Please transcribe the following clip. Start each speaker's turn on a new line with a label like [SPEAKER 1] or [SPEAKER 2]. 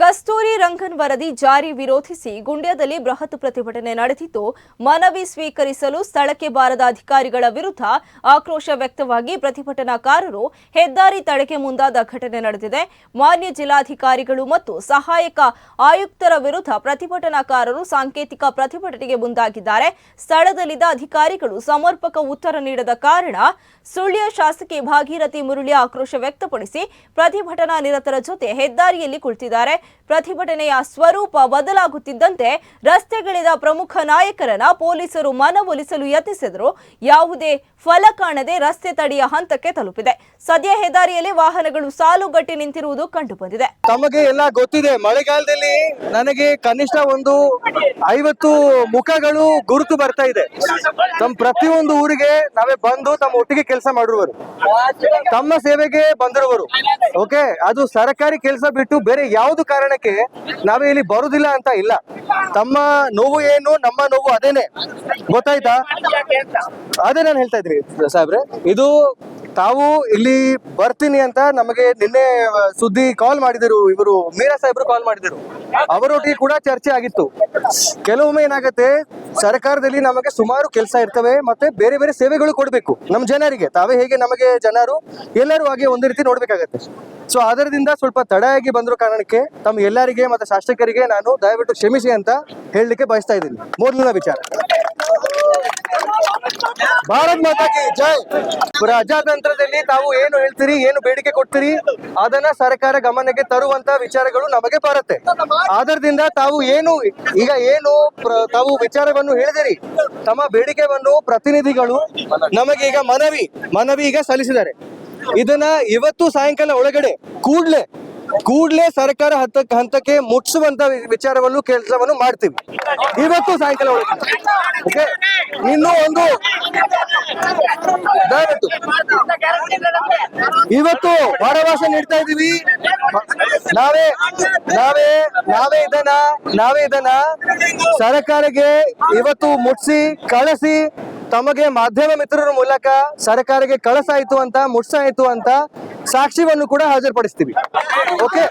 [SPEAKER 1] ಕಸ್ತೂರಿ ರಂಗನ್ ವರದಿ ಜಾರಿ ವಿರೋಧಿಸಿ ಗುಂಡ್ಯದಲ್ಲಿ ಬೃಹತ್ ಪ್ರತಿಭಟನೆ ನಡೆದಿದ್ದು, ಮನವಿ ಸ್ವೀಕರಿಸಲು ಸ್ಥಳಕ್ಕೆ ಬಾರದ ಅಧಿಕಾರಿಗಳ ವಿರುದ್ಧ ಆಕ್ರೋಶ ವ್ಯಕ್ತವಾಗಿ ಪ್ರತಿಭಟನಾಕಾರರು ಹೆದ್ದಾರಿ ತಡೆಗೆ ಮುಂದಾದ ಘಟನೆ ನಡೆದಿದೆ. ಮಾನ್ಯ ಜಿಲ್ಲಾಧಿಕಾರಿಗಳು ಮತ್ತು ಸಹಾಯಕ ಆಯುಕ್ತರ ವಿರುದ್ಧ ಪ್ರತಿಭಟನಾಕಾರರು ಸಾಂಕೇತಿಕ ಪ್ರತಿಭಟನೆಗೆ ಮುಂದಾಗಿದ್ದಾರೆ. ಸ್ಥಳದಲ್ಲಿದ್ದ ಅಧಿಕಾರಿಗಳು ಸಮರ್ಪಕ ಉತ್ತರ ನೀಡದ ಕಾರಣ ಸುಳ್ಯ ಶಾಸಕಿ ಭಾಗೀರಥಿ ಮುರಳಿ ಆಕ್ರೋಶ ವ್ಯಕ್ತಪಡಿಸಿ ಪ್ರತಿಭಟನಾ ನಿರತರ ಜೊತೆ ಹೆದ್ದಾರಿಯಲ್ಲಿ ಕುಳಿತಿದ್ದಾರೆ. ಪ್ರತಿಭಟನೆಯ ಸ್ವರೂಪ ಬದಲಾಗುತ್ತಿದ್ದಂತೆ ರಸ್ತೆಗಿಳಿದ ಪ್ರಮುಖ ನಾಯಕರನ್ನ ಪೊಲೀಸರು ಮನವೊಲಿಸಲು ಯತ್ನಿಸಿದರು. ಯಾವುದೇ ಫಲ ಕಾಣದೆ ರಸ್ತೆ ತಡೆಯ ಹಂತಕ್ಕೆ ತಲುಪಿದೆ. ಸದ್ಯ ಹೆದ್ದಾರಿಯಲ್ಲಿ ವಾಹನಗಳು ಸಾಲುಗಟ್ಟಿ ನಿಂತಿರುವುದು ಕಂಡುಬಂದಿದೆ.
[SPEAKER 2] ತಮಗೆ ಎಲ್ಲ ಗೊತ್ತಿದೆ. ಮಳೆಗಾಲದಲ್ಲಿ ನನಗೆ ಕನಿಷ್ಠ ಒಂದು ಐವತ್ತು ಮುಖಗಳು ಗುರುತು ಬರ್ತಾ ಇದೆ. ತಮ್ಮ ಪ್ರತಿಯೊಂದು ಊರಿಗೆ ನಾವೇ ಬಂದು ತಮ್ಮ ಒಟ್ಟಿಗೆ ಕೆಲಸ ಮಾಡಿರುವರು. ತಮ್ಮ ಸೇವೆಗೆ ಬಂದಿರುವರು. ಓಕೆ ಅದು ಸರ್ಕಾರಿ ಕೆಲಸ ಬಿಟ್ಟು ಬೇರೆ ಯಾವ್ದು ಕಾರಣಕ್ಕೆ ನಾವೇ ಇಲ್ಲಿ ಬರುದಿಲ್ಲ ಅಂತ ಇಲ್ಲ. ತಮ್ಮ ನೋವು ಏನು, ನಮ್ಮ ನೋವು ಅದೇನೆ. ಗೊತ್ತಾಯ್ತಾ? ಅದೇ ನಾನು ಹೇಳ್ತಾ ಇದ್ರಿ ಸಾಹೇಬ್ರೆ. ಇದು ತಾವು ಇಲ್ಲಿ ಬರ್ತೀನಿ ಅಂತ ನಮಗೆ ನಿನ್ನೆ ಸುದ್ದಿ ಕಾಲ್ ಮಾಡಿದರು ಇವರು, ಮೀರಾ ಸಾಹೇಬ್ರು ಕಾಲ್ ಮಾಡಿದರು. ಅವರೊಟ್ಟಿಗೆ ಕೂಡ ಚರ್ಚೆ ಆಗಿತ್ತು. ಕೆಲವೊಮ್ಮೆ ಏನಾಗುತ್ತೆ, ಸರ್ಕಾರದಲ್ಲಿ ನಮಗೆ ಸುಮಾರು ಕೆಲಸ ಇರ್ತವೆ ಮತ್ತೆ ಬೇರೆ ಬೇರೆ ಸೇವೆಗಳು ಕೊಡಬೇಕು ನಮ್ಮ ಜನರಿಗೆ. ತಾವೇ ಹೇಗೆ ನಮಗೆ ಜನರು ಎಲ್ಲರೂ ಹಾಗೆ ಒಂದು ರೀತಿ ನೋಡ್ಬೇಕಾಗತ್ತೆ. ಸೊ ಅದರದಿಂದ ಸ್ವಲ್ಪ ತಡೆಯಾಗಿ ಬಂದಿರೋ ಕಾರಣಕ್ಕೆ ತಮ್ಮ ಎಲ್ಲರಿಗೆ ಮತ್ತೆ ಶಾಸಕರಿಗೆ ನಾನು ದಯವಿಟ್ಟು ಕ್ಷಮಿಸಿ ಅಂತ ಹೇಳಲಿಕ್ಕೆ ಬಯಸ್ತಾ ಇದ್ದೀನಿ. ಮೊದಲನೇ ವಿಚಾರ. ಭಾರತ್ ಮಾತಾ ಕಿ ಜೈ. ಪ್ರಜಾತಂತ್ರದಲ್ಲಿ ತಾವು ಏನು ಹೇಳ್ತೀರಿ, ಏನು ಬೇಡಿಕೆ ಕೊಡ್ತೀರಿ, ಅದನ್ನ ಸರ್ಕಾರ ಗಮನಕ್ಕೆ ತರುವಂತ ವಿಚಾರಗಳು ನಮಗೆ ಬರುತ್ತೆ. ಆದ್ರದಿಂದ ತಾವು ಏನು, ಈಗ ಏನು ತಾವು ವಿಚಾರವನ್ನು ಹೇಳಿದಿರಿ, ತಮ್ಮ ಬೇಡಿಕೆಯನ್ನು ಪ್ರತಿನಿಧಿಗಳು ನಮಗೆ ಈಗ ಮನವಿ ಮನವಿ ಈಗ ಸಲ್ಲಿಸಿದ್ದಾರೆ. ಇದನ್ನ ಇವತ್ತು ಸಾಯಂಕಾಲ ಒಳಗಡೆ ಕೂಡ್ಲೆ ಕೂಡ್ಲೆ ಸರ್ಕಾರ ಹಂತಕ್ಕೆ ಹಂತಕ್ಕೆ ಮುಟ್ಸುವಂತ ವಿಚಾರವನ್ನು ಕೆಲಸವನ್ನು ಮಾಡ್ತೀವಿ. ಇವತ್ತು ಸಾಯಂಕಾಲ ಓಕೆ ಇನ್ನು ಒಂದು ದಯವಿಟ್ಟು ಇವತ್ತು ಭರವಸೆ ನೀಡ್ತಾ ಇದೀವಿ ನಾವೇ ನಾವೇ ನಾವೇ ಇದನ್ನ ನಾವೇ ಇದನ್ನ ಸರ್ಕಾರಕ್ಕೆ ಇವತ್ತು ಮುಟ್ಸಿ, ಕಳಿಸಿ ತಮಗೆ ಮಾಧ್ಯಮ ಮಿತ್ರರ ಮೂಲಕ ಸರ್ಕಾರಕ್ಕೆ ಕಳಸಾಯಿತು ಅಂತ ಮುಟ್ಸಾಯಿತು ಅಂತ ಸಾಕ್ಷಿವನ್ನು ಕೂಡ ಹಾಜರುಪಡಿಸ್ತೀವಿ. ಓಕೆ